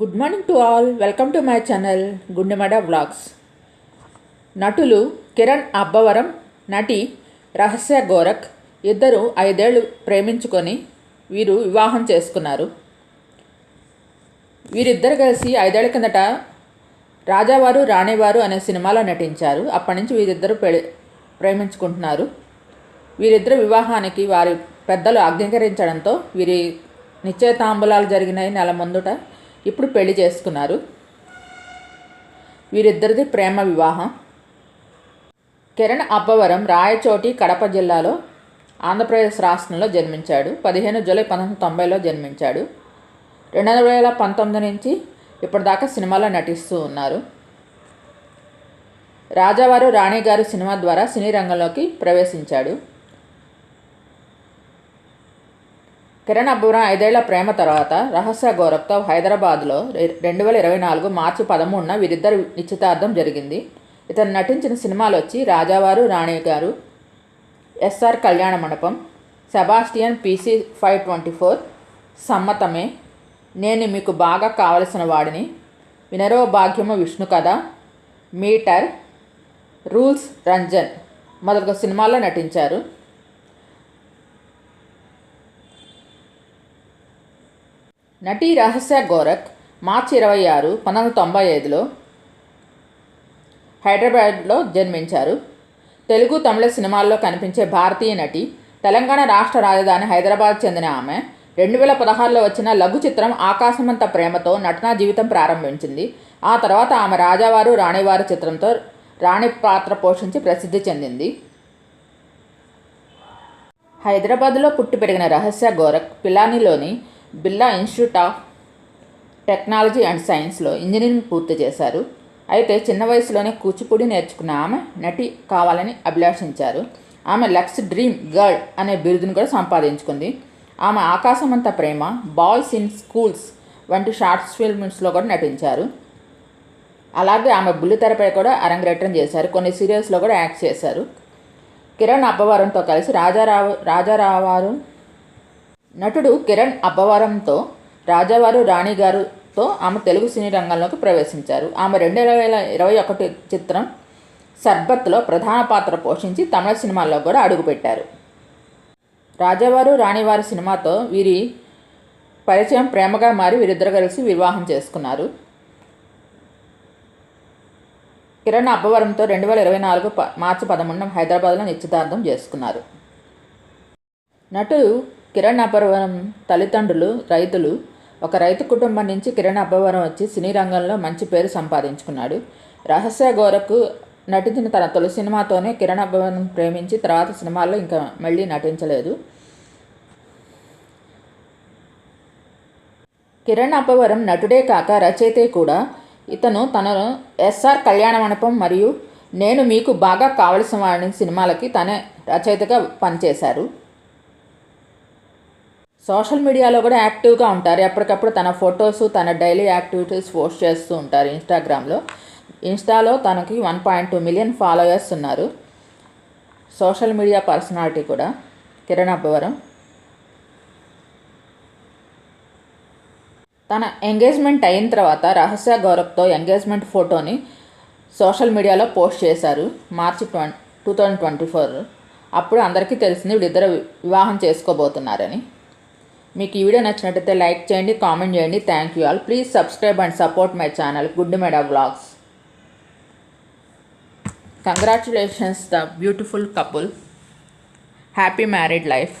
Good morning to all welcome to my channel గుండెమడ vlogs నటులు కిరణ్ అబ్బవరం నటి రహస్య గోరఖ్ ఇద్దరు ఐదేళ్ళు ప్రేమించుకొని వీరు వివాహం చేసుకున్నారు. వీరిద్దరు కలిసి ఐదేళ్ళ కిందట రాజావారు రాణివారు అనే సినిమాలో నటించారు. అప్పటి నుంచి వీరిద్దరు పె ప్రేమించుకుంటున్నారు. వీరిద్దరు వివాహానికి వారి పెద్దలు అంగీకరించడంతో వీరి నిశ్చయతాంబులాలు జరిగినాయి నెల ముందుట. ఇప్పుడు పెళ్ళి చేసుకున్నారు. వీరిద్దరిది ప్రేమ వివాహం. కిరణ్ అబ్బవరం రాయచోటి కడప జిల్లాలో ఆంధ్రప్రదేశ్ రాష్ట్రంలో జన్మించాడు. పదిహేను జూలై పంతొమ్మిది తొంభైలో జన్మించాడు. రెండు వేల పంతొమ్మిది నుంచి ఇప్పటిదాకా సినిమాలో నటిస్తూ ఉన్నారు. రాజావారు రాణిగారు సినిమా ద్వారా సినీ రంగంలోకి ప్రవేశించాడు. కిరణ్ అబ్బురా ఐదేళ్ళ ప్రేమ తర్వాత రహస్య గౌరవ్తో హైదరాబాద్లో రెండు వేల ఇరవై నాలుగు మార్చి పదమూడున వీరిద్దరు నిశ్చితార్థం జరిగింది. ఇతను నటించిన సినిమాలు వచ్చి రాజావారు రాణి గారు SR Kalyana Mandapam Sebastian PC five twenty four Sammathame నేను మీకు బాగా కావలసిన వాడిని వినరో భాగ్యము విష్ణు కథ మీటర్ రూల్స్ రంజన్ మొదలగు సినిమాల్లో నటించారు. నటి రహస్య గోరఖ్ మార్చి ఇరవై ఆరు పంతొమ్మిది వందల తొంభై ఐదులో హైదరాబాద్లో జన్మించారు. తెలుగు తమిళ సినిమాల్లో కనిపించే భారతీయ నటి తెలంగాణ రాష్ట్ర రాజధాని హైదరాబాద్ చెందిన ఆమె రెండు వేల పదహారులో వచ్చిన లఘు చిత్రం ఆకాశమంత ప్రేమతో నటనా జీవితం ప్రారంభించింది. ఆ తర్వాత ఆమె రాజావారు రాణివారు చిత్రంతో రాణి పాత్ర పోషించి ప్రసిద్ధి చెందింది. హైదరాబాద్లో పుట్టి పెరిగిన Rahasya Gorakh పిలానీలోని Birla institute of technology and సైన్స్లో ఇంజనీరింగ్ పూర్తి చేశారు. అయితే చిన్న వయసులోనే కూచిపూడి నేర్చుకున్న ఆమె నటి కావాలని అభిలాషించారు. ఆమె లక్స్ డ్రీమ్ గర్ల్ అనే బిరుదును కూడా సంపాదించుకుంది. ఆమె ఆకాశమంత ప్రేమ బాయ్స్ ఇన్ స్కూల్స్ వంటి షార్ట్స్ ఫిల్మ్స్లో కూడా నటించారు. అలాగే ఆమె బుల్లితెరపై కూడా అరంగేట్రం చేశారు. కొన్ని సీరియల్స్లో కూడా యాక్ట్ చేశారు. కిరణ్ అబ్బవరంతో కలిసి రాజారావు రాజారావారు నటుడు కిరణ్ అబ్బవరంతో రాజావారు రాణి గారుతో ఆమె తెలుగు సినీ రంగంలోకి ప్రవేశించారు. ఆమె రెండు వేల ఇరవై ఒకటి చిత్రం సర్బత్లో ప్రధాన పాత్ర పోషించి తమిళ సినిమాల్లో కూడా అడుగుపెట్టారు. రాజావారు రాణివారి సినిమాతో వీరి పరిచయం ప్రేమగా మారి వీరిద్దరు కలిసి వివాహం చేసుకున్నారు. కిరణ్ అబ్బవరంతో రెండు వేల ఇరవై నాలుగు మార్చి పదమూడున హైదరాబాద్లో నిశ్చితార్థం చేసుకున్నారు. నటుడు కిరణ్ అబ్బవరం తల్లిదండ్రులు రైతులు. ఒక రైతు కుటుంబం నుంచి కిరణ్ అబ్బవరం వచ్చి సినీ రంగంలో మంచి పేరు సంపాదించుకున్నాడు. రహస్య గోరకు నటించిన తన తొలి సినిమాతోనే కిరణ్ అబ్బవరం ప్రేమించి తర్వాత సినిమాల్లో ఇంకా మళ్ళీ నటించలేదు. కిరణ్ అబ్బవరం నటుడే కాక రచయితే కూడా. ఇతను తనను ఎస్ఆర్ కళ్యాణ మండపం మరియు నేను మీకు బాగా కావలసిన వాడిని సినిమాలకి తనే రచయితగా పనిచేశారు. సోషల్ మీడియాలో కూడా యాక్టివ్గా ఉంటారు. ఎప్పటికప్పుడు తన ఫొటోస్ తన డైలీ యాక్టివిటీస్ పోస్ట్ చేస్తూ ఉంటారు ఇన్స్టాగ్రామ్లో. ఇన్స్టాలో తనకి one point two million followers ఉన్నారు. సోషల్ మీడియా పర్సనాలిటీ కూడా. కిరణ్ అబ్బవరం. తన ఎంగేజ్మెంట్ అయిన తర్వాత రహస్య గౌరవ్తో ఎంగేజ్మెంట్ ఫోటోని సోషల్ మీడియాలో పోస్ట్ చేశారు. March twenty two thousand twenty four. అప్పుడు అందరికీ తెలిసింది వీళ్ళిద్దరు వివాహం చేసుకోబోతున్నారని. మీకు ఈ వీడియో నచ్చినట్టయితే లైక్ చేయండి కామెంట్ చేయండి. Thank you all please subscribe and support my channel good మెడ vlogs congratulations the beautiful couple happy married life